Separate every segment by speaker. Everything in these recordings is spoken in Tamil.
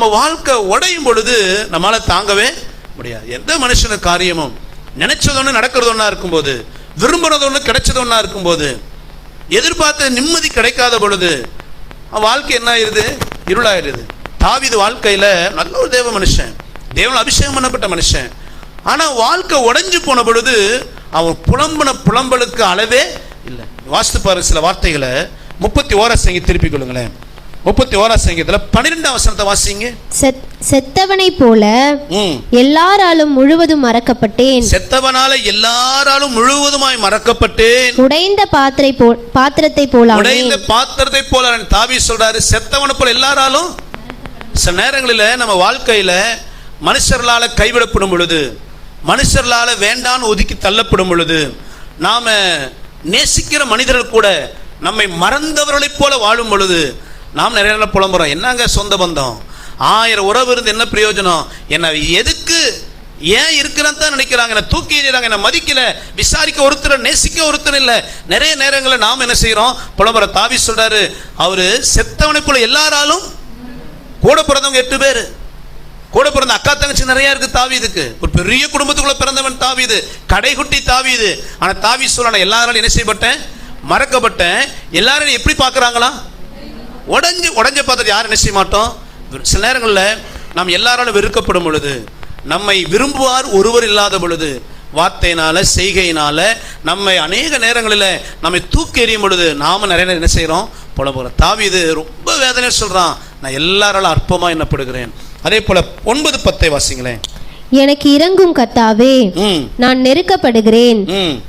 Speaker 1: நம்ம வாழ்க்கை உடையும் பொழுது நம்மளால தாங்கவே முடியாது. எந்த மனுஷன காரியமும் நினைச்சது ஒன்று நடக்கிறது ஒன்றா இருக்கும்போது விரும்புறது ஒன்று கிடைச்சது ஒன்றா இருக்கும்போது எதிர்பார்த்த நிம்மதி கிடைக்காத பொழுது அவன் வாழ்க்கை என்ன ஆயிடுது? இருளாயிடுது. தாவிது வாழ்க்கையில் நல்ல ஒரு தேவ மனுஷன் தேவன் அபிஷேகம் பண்ணப்பட்ட மனுஷன். ஆனால் வாழ்க்கை உடைஞ்சு போன பொழுது அவன் புலம்புன புலம்பலுக்கு அளவே இல்லை. வாசித்து பாரு சில வார்த்தைகளை. முப்பத்தி ஓர சங்கி திருப்பிக் கொள்ளுங்களேன். முப்பத்தி ஓரா சங்கீதத்தில் பன்னிரெண்டாம் வசனத்தை வாசிங்க.
Speaker 2: செத்- செத்தவனைப் போல எல்லாராலும் முழுவதும் மறக்கப்பட்டேன்.
Speaker 1: செத்தவனால எல்லாராலும் முழுவதுமாய் மறக்கப்பட்டேன்.
Speaker 2: உடைந்த பாத்திரை போ பாத்திரத்தை போலாமே.
Speaker 1: உடைந்த பாத்திரத்தை போல தாவி சொல்றாரு. செத்தவனை போல எல்லாராலும்? சில நேரங்களில் நம்ம வாழ்க்கையில மனுஷர்களால கைவிடப்படும் பொழுது மனுஷர்களால வேண்டான்னு ஒதுக்கி தள்ளப்படும் பொழுது நாம நேசிக்கிற மனிதர்கள் கூட நம்மை மறந்தவர்களைப் போல வாழும் பொழுது நாம் நிறைய நேரம் புலம்புறோம். என்னங்க சொந்த பந்தம்? ஆயிரம் உறவு இருந்து என்ன பிரயோஜனம்? என்ன எதுக்கு ஏன் இருக்கிறேன்னு தான் நினைக்கிறாங்க. என்ன தூக்கி எறிகிறாங்க. என்ன மதிக்கல. விசாரிக்க ஒருத்தர் நேசிக்க ஒருத்தர் இல்லை. நிறைய நேரங்களில் நாம் என்ன செய்கிறோம் புலம்புற தாவி சொல்கிறாரு அவர் செத்தவனை போல எல்லாராலும் கூட பிறந்தவங்க எட்டு பேர். கூட பிறந்த அக்கா தங்கச்சி நிறைய இருக்கு தாவிதுக்கு ஒரு பெரிய குடும்பத்துக்குள்ள பிறந்தவன் தாவிது கடைகுட்டி தாவிது ஆனால் தாவி சொல்ல எல்லாராலும் என்ன செய்யப்பட்டேன்? மறக்கப்பட்டேன். எல்லாரும் எப்படி பார்க்குறாங்களா? உடஞ்சு உடஞ்ச பார்த்துட்டு யாரும் என்ன செய்ய மாட்டோம்? சில நேரங்களில் நாம் எல்லாராலும் வெறுக்கப்படும் பொழுது நம்மை விரும்புவார் ஒருவர் இல்லாத பொழுது வார்த்தையினால செய்கையினால நம்மை அநேக நேரங்களில் நம்மை தூக்கி எறியும் பொழுது நாம நிறைய நேரம் என்ன செய்கிறோம் புலம்புறோம் இது ரொம்ப வேதனை சொல்கிறான் நான் எல்லாராலும் அற்பமாக என்னப்படுகிறேன் அதே போல் ஒன்பது பத்தை வாசிங்களேன்.
Speaker 2: எனக்கு இறங்கும் கத்தாவே. நான் நெருக்கப்படுகிறேன்.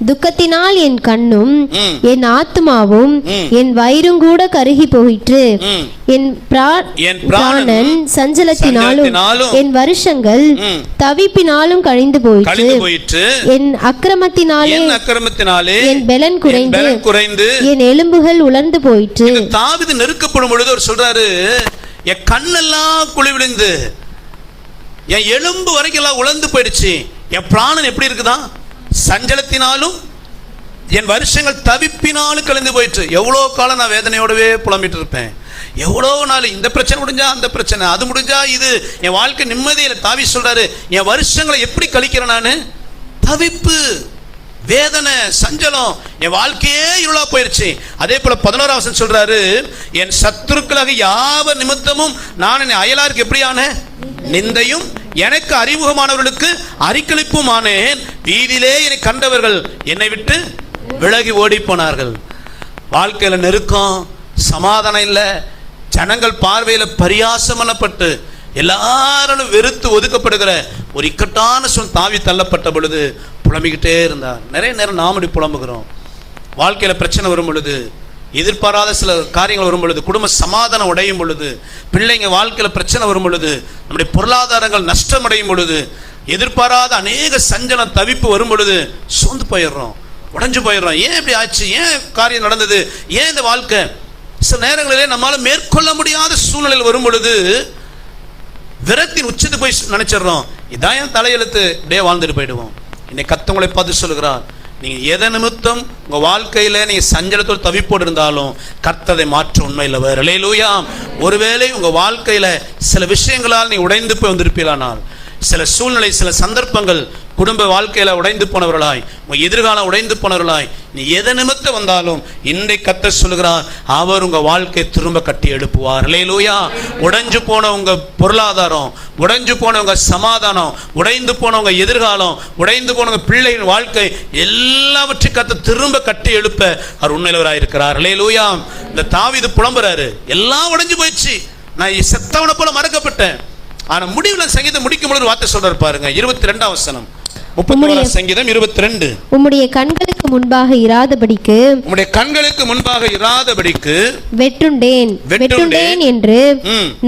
Speaker 2: துக்கத்தினால் என் கண்ணும். என் ஆத்துமாவும்
Speaker 1: ம்.
Speaker 2: என் வயிறும் கூட கருகி போயிற்று. என் பிரா-
Speaker 1: என் பிராணன்
Speaker 2: சஞ்சலத்தினாலும் என் வருஷங்கள். தவிப்பினாலும் கழிந்து போயிற்று. என் அக்கிரமத்தினாலே
Speaker 1: என் அக்கிரமத்தினாலே
Speaker 2: என் பெலன் குறைந்து
Speaker 1: குறைந்து
Speaker 2: என் எலும்புகள் உலர்ந்து போயிற்று.
Speaker 1: தாவிது நெருக்கப்படும் பொழுது அவர் சொல்றாரு என் கண்ணெல்லாம் குழி விழுந்து என் எலும்பு வரைக்கும் எல்லாம் உலர்ந்து போயிடுச்சு. என் பிராணன் எப்படி இருக்குதான் சஞ்சலத்தினாலும் என் வருஷங்கள் தவிப்பினாலும் கழிந்து போயிட்டு எவ்வளோ காலம் நான் வேதனையோடவே புலம்பிட்டு இருப்பேன். எவ்வளோ நாள் இந்த பிரச்சனை முடிஞ்சா அந்த பிரச்சனை அது முடிஞ்சா இது. என் வாழ்க்கை நிம்மதியில் தாவி சொல்றாரு என் வருஷங்களை எப்படி கழிக்கிறேன் நான்? தவிப்பு வேதனை சஞ்சலம் என் வாழ்க்கையே இருளா போயிடுச்சு. அதே போல பதினோராவசன் சொல்றாரு என் சத்துருக்களாக யாவ நிமித்தமும் நான் என் அயலாருக்கு எப்படியான? நிந்தையும் எனக்கு அறிமுகமானவர்களுக்கு அறிக்களிப்புமானேன் வீதியிலே என்னை கண்டவர்கள் என்னை விட்டு விலகி ஓடி போனார்கள் நெருக்கம் சமாதானம் இல்லை. ஜனங்கள் பார்வையில் பரியாசம் பண்ணப்பட்டு எல்லாரும் வெறுத்து ஒதுக்கப்படுகிற ஒரு இக்கட்டான சொல் தாவி தள்ளப்பட்ட பொழுது புலம்பிக்கிட்டே இருந்தார். நிறைய நேரம் நாம் இப்படி புலம்புகிறோம். வாழ்க்கையில் பிரச்சனை வரும் பொழுது எதிர்பாராத சில காரியங்கள் வரும் பொழுது குடும்ப சமாதானம் உடையும் பொழுது பிள்ளைங்க வாழ்க்கையில் பிரச்சனை வரும் பொழுது நம்முடைய பொருளாதாரங்கள் நஷ்டம் அடையும் பொழுது எதிர்பாராத அநேக சஞ்சலம் தவிப்பு வரும் பொழுது சோர்ந்து போயிடுறோம் உடஞ்சு போயிடுறோம். ஏன் இப்படி ஆச்சு? ஏன் காரியம் நடந்தது? ஏன் இந்த வாழ்க்கை? சில நேரங்களிலே நம்மளால் மேற்கொள்ள முடியாத சூழ்நிலையில் வரும் பொழுது விரத்தின் உச்சத்து போய் நினைச்சிடுறோம். இதான் என் தலையெழுத்து. இப்படியே வாழ்ந்துட்டு போயிடுவோம். இன்னைக்கு கத்தவங்களை பார்த்து சொல்லுகிறார். நீங்கள் எதை நிமித்தம் உங்கள் வாழ்க்கையில நீங்கள் சஞ்சலத்தோடு தவிப்போடு இருந்தாலும் கர்த்ததை மாற்ற உண்மை இல்லை வேற ஒருவேளை உங்க வாழ்க்கையில சில விஷயங்களால் நீ உடைந்து போய் வந்திருப்பீர்களானால் சில சூழ்நிலை சில சந்தர்ப்பங்கள் குடும்ப வாழ்க்கையில் உடைந்து போனவர்களாய் உங்கள் எதிர்காலம் உடைந்து போனவர்களாய் நீ எதை நிமித்த வந்தாலும் இன்றை கத்த சொல்கிறார் அவர் உங்கள் வாழ்க்கையை திரும்ப கட்டி எழுப்புவார். லேலூயா உடைஞ்சு போன உங்கள் பொருளாதாரம் உடைஞ்சு போனவங்க சமாதானம் உடைந்து போனவங்க எதிர்காலம் உடைந்து போனவங்க பிள்ளையின் வாழ்க்கை எல்லாவற்றையும் கத்த திரும்ப கட்டி எழுப்ப அவர் உண்மையிலவராக இருக்கிறார். லேலூயா இந்த தாவிது புலம்புறாரு எல்லாம் உடைஞ்சு போயிடுச்சு. நான் செத்தவனை போல மறக்கப்பட்டேன். ஆனால் முடிவில் சங்கீதம் முடிக்கும் பொழுது வார்த்தை சொல்றாரு பாருங்க இருபத்தி ரெண்டாம் வசனம். முப்பத்தி சங்கீதம் இருபத்தி ரெண்டு.
Speaker 2: உம்முடைய கண்களுக்கு முன்பாக இராதபடிக்கு
Speaker 1: உம்முடைய கண்களுக்கு முன்பாக இராதபடிக்கு
Speaker 2: வெட்டுண்டேன்.
Speaker 1: வெட்டுண்டேன்.
Speaker 2: என்று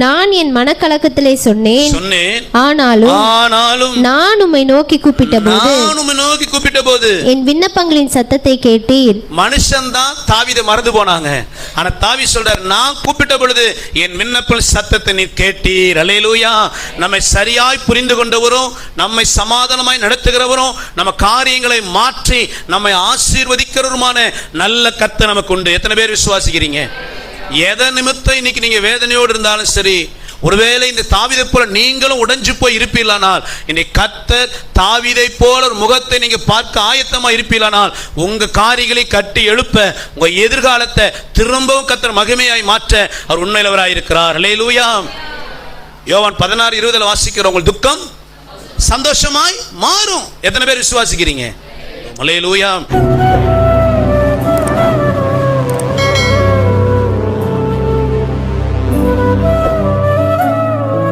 Speaker 2: நான் என் மனக்கலக்கத்திலே சொன்னேன்.
Speaker 1: சொன்னேன்.
Speaker 2: ஆனாலும்
Speaker 1: ஆனாலும்
Speaker 2: நான் உம்மை நோக்கி கூப்பிட்ட போது
Speaker 1: நான் உம்மை நோக்கி கூப்பிட்ட போது
Speaker 2: என் விண்ணப்பங்களின் சத்தத்தை கேட்டீர்.
Speaker 1: மனுஷன் தான் தாவிதை மறந்து போனாங்க. ஆனா தாவி சொல்றார் நான் கூப்பிட்ட பொழுது என் விண்ணப்பல் சத்தத்தை நீ கேட்டீர். அலையலூயா நம்மை சரியாய் புரிந்து கொண்டவரும் நம்மை சமாதானமாய் நடத்துகிறவரும் நம்ம காரியங்களை மாற்றி நம்மை ஆசீர்வதிக்கிறவருமான நல்ல கத்தை நமக்கு உண்டு எத்தனை பேர் விசுவாசிக்கிறீங்க? எதை நிமித்தம் இன்னைக்கு நீங்க வேதனையோடு இருந்தாலும் சரி ஒருவேளை இந்த தாவிதை போல நீங்களும் உடைஞ்சு போய் இருப்பீர்களானால் இன்னைக்கு கத்தர் தாவிதை போல ஒரு முகத்தை நீங்க பார்க்க ஆயத்தமா இருப்பீர்களானால் உங்க காரிகளை கட்டி எழுப்ப உங்க எதிர்காலத்தை திரும்பவும் கத்தர் மகிமையாய் மாற்ற அவர் உண்மையிலவராயிருக்கிறார். லே அல்லேலூயா யோவான் பதினாறு இருபதுல வாசிக்கிற உங்கள் துக்கம் சந்தோஷமாய் மாறும். எத்தனை பேர் விசுவாசிக்கிறீங்க? அல்லேலூயா